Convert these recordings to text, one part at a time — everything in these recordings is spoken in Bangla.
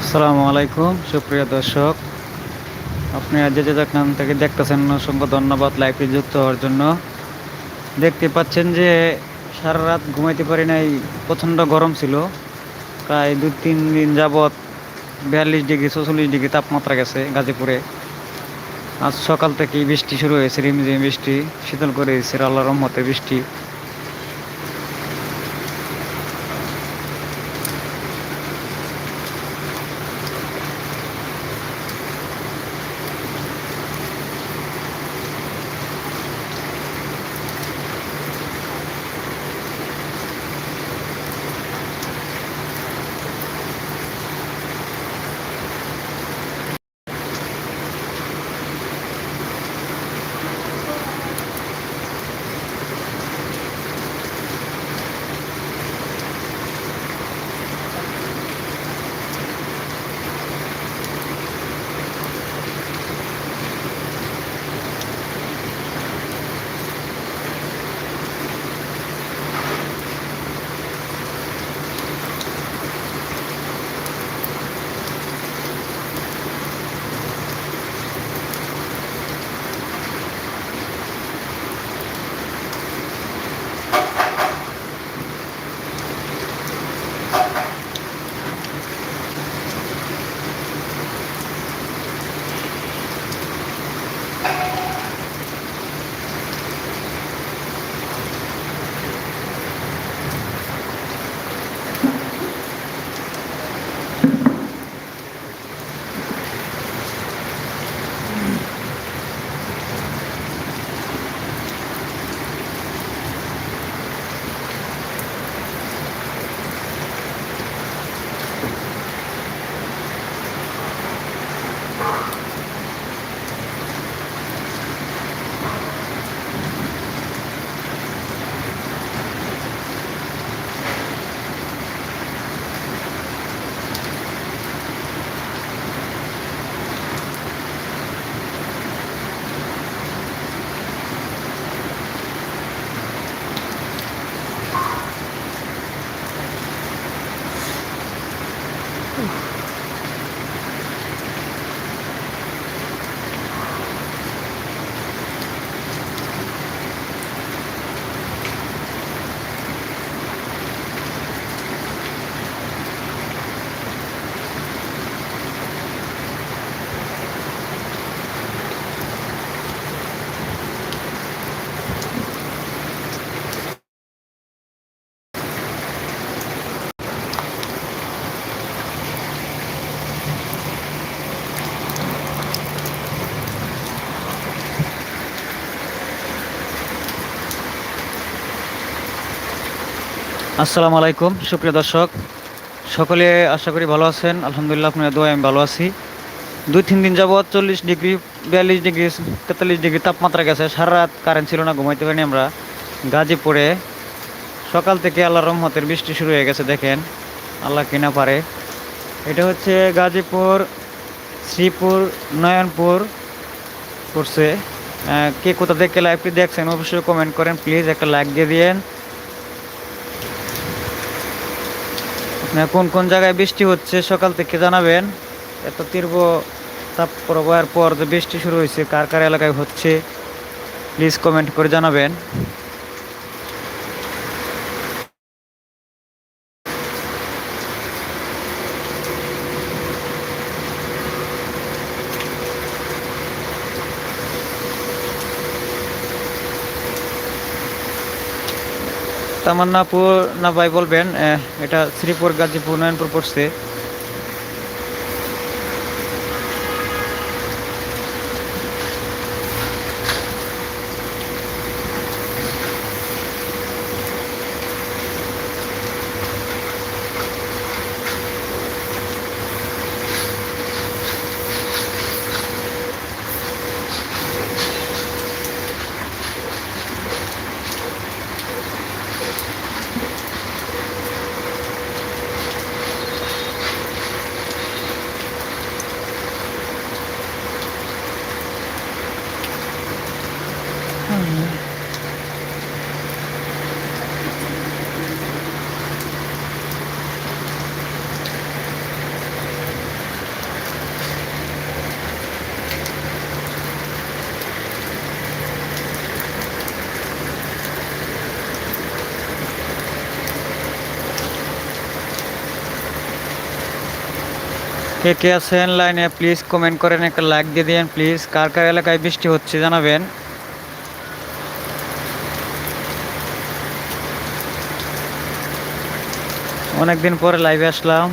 আসসালামু আলাইকুম, সুপ্রিয় দর্শক। আপনি যে যে যেখান থেকে দেখতেছেন, অসংখ্য ধন্যবাদ লাইভে যুক্ত হওয়ার জন্য। দেখতে পাচ্ছেন যে সারা রাত ঘুমাইতে পারি নাই, প্রচণ্ড গরম ছিল। প্রায় দু তিন দিন যাবৎ বিয়াল্লিশ ডিগ্রি চৌচল্লিশ ডিগ্রি তাপমাত্রা গেছে গাজীপুরে। আজ সকাল থেকেই বৃষ্টি শুরু হয়েছে, রিমঝিম বৃষ্টি, শীতল করে দিয়েছে আল্লাহ রহমতে বৃষ্টি। Ooh. আসসালামু আলাইকুম সুপ্রিয় দর্শক। সকলে আশা করি ভালো আছেন। আলহামদুলিল্লাহ আপনার দোয়া আমি ভালো আছি। দুই তিন দিন যাবৎ চল্লিশ ডিগ্রি বিয়াল্লিশ ডিগ্রি তেতাল্লিশ ডিগ্রি তাপমাত্রা গেছে। সারা রাত কারেন্ট ছিল না ঘুমাইতে পারিনি আমরা। গাজীপুরে সকাল থেকে আল্লাহ রহমতের বৃষ্টি শুরু হয়ে গেছে দেখেন। আল্লাহ কিনা পারে। এটা হচ্ছে গাজীপুর শ্রীপুর নয়নপুর আহ, কে কোথা থেকে লাইভটি দেখছেন অবশ্যই কমেন্ট করেন। প্লিজ একটা লাইক দিয়ে দিয়েন। কোন কোন জায়গায় বৃষ্টি হচ্ছে সকাল থেকে জানাবেন। এত তীব্র তাপ প্রবাহের পর যে বৃষ্টি শুরু হয়েছে, কার কার এলাকায় হচ্ছে প্লিজ কমেন্ট করে জানাবেন। তামান্নাপুর না ভাই বলবেন এটা শ্রীপুর গাজীপুর নয়নপুর পড়ছে। কে কে আছেন লাইনে প্লিজ কমেন্ট করেন, একটা লাইক দিয়ে দিন প্লিজ কার কার এলাকায় বৃষ্টি হচ্ছে জানাবেন। অনেকদিন পরে লাইভে আসলাম।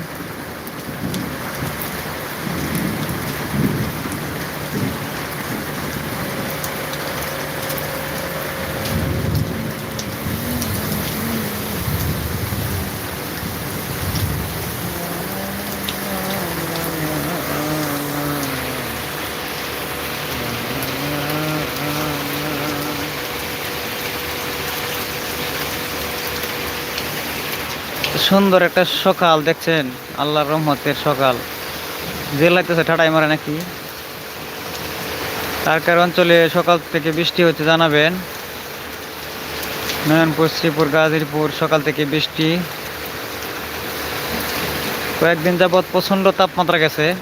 সুন্দর একটা সকাল, দেখছেন? আল্লাহর রহমতের সকাল। যে লাগতেছে ঠাটাই মারে নাকি? তার কার অঞ্চলে সকাল থেকে বৃষ্টি হচ্ছে, জানাবেন। নয়নপুর, শ্রীপুর গাজীরপুর সকাল থেকে বৃষ্টি। কয়েকদিন যাবৎ প্রচণ্ড তাপমাত্রা গেছে।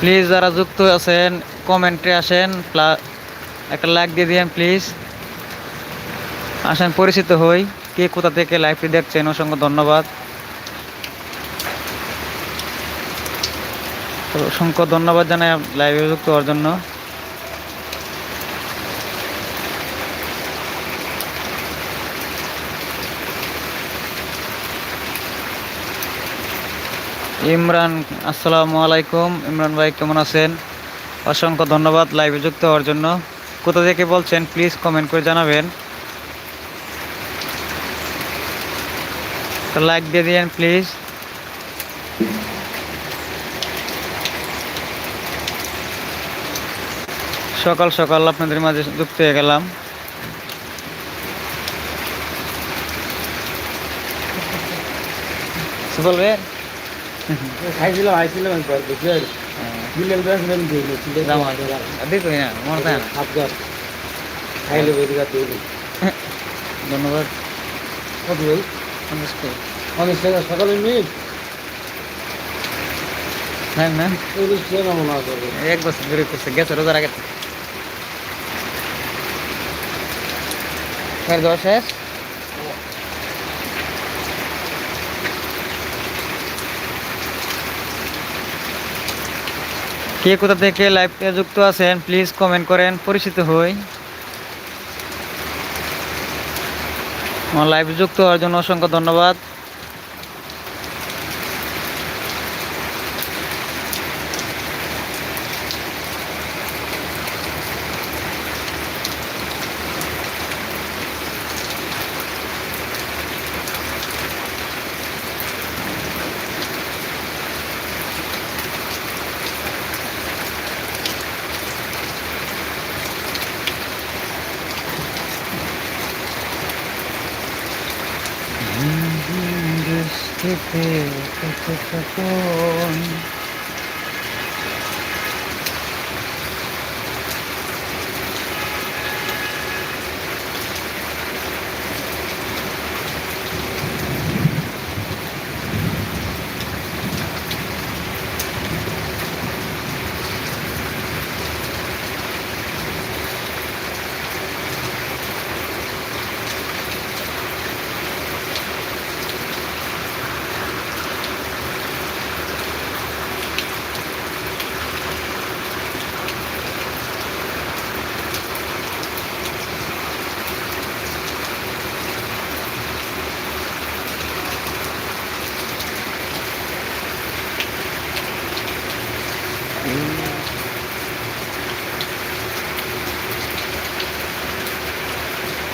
প্লিজ যারা যুক্ত আছেন, কমেন্টে আসেন, প্লা- একটা লাইক দিয়ে দিন প্লিজ। আসেন পরিচিত হই। কে কোথা থেকে লাইভটি দেখছেন, অসংখ্য ধন্যবাদ। অসংখ্য ধন্যবাদ জানাই লাইভে যুক্ত হওয়ার জন্য। ইমরান, আসসালামু আলাইকুম। ইমরান ভাই, কেমন আছেন? অসংখ্য ধন্যবাদ লাইভে যুক্ত হওয়ার জন্য। কোথা থেকে বলছেন প্লিজ কমেন্ট করে জানাবেন। তো লাইক দিয়ে দিন প্লিজ। সকাল সকাল আপনাদের মাঝে যুক্ত হয়ে গেলাম। কিছু বলবেন খাইছিলাম আইছিলাম একবার বুঝলে বিলেন বেসলেন দিলে ছিল জামা দিত না মনে থাকে না। হাতগার খাইলে বেদিকা তৈরি ধন্যবাদ। কত সকালে মিট হ্যাঁ না হয় করবে। এক বছর ধরে করছে গেছে রোজার আগে দেওয়া শেষ? কে কোথা থেকে লাইভে যুক্ত আছেন প্লিজ কমেন্ট করেন পরিচিত হই। আমার লাইভে যুক্ত হওয়ার জন্য অসংখ্য ধন্যবাদ। কতক্ষণ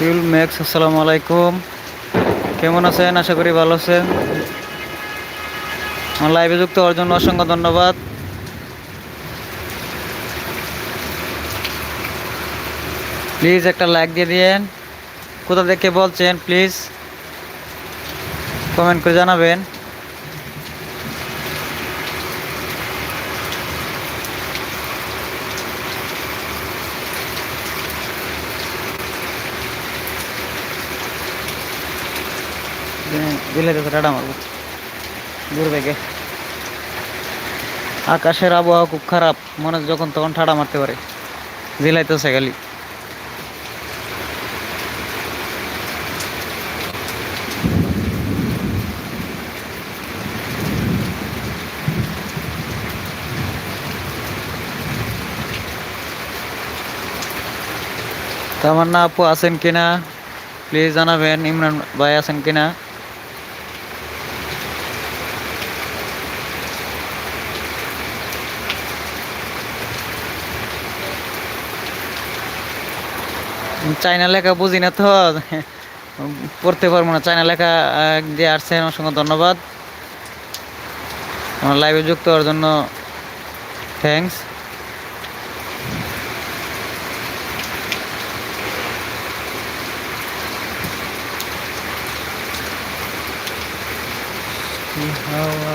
ফিউল ম্যাক্স আসসালামু আলাইকুম। কেমন আছেন? আশা করি ভালো আছেন। আমার লাইভে যুক্ত হওয়ার জন্য অসংখ্য ধন্যবাদ। প্লিজ একটা লাইক দিয়ে দিন কোথা থেকে বলছেন প্লিজ কমেন্ট করে জানাবেন। গেলে টাটা মারব। আকাশের আবহাওয়া খুব খারাপ, মনে যখন তখন ঠাডা মারতে পারে। জেলাইতেছে খালি। তামান্না আপু আছেন কিনা? প্লিজ জানাবেন, ইমরান ভাই আছেন কিনা? চাইনা লেখা বুঝি না তো। পড়তে পারব না। চাইনা লেখা যে আসছেন অসংখ্য ধন্যবাদ। আমার লাইভে যুক্ত হওয়ার জন্য থ্যাঙ্কস হাওয়া?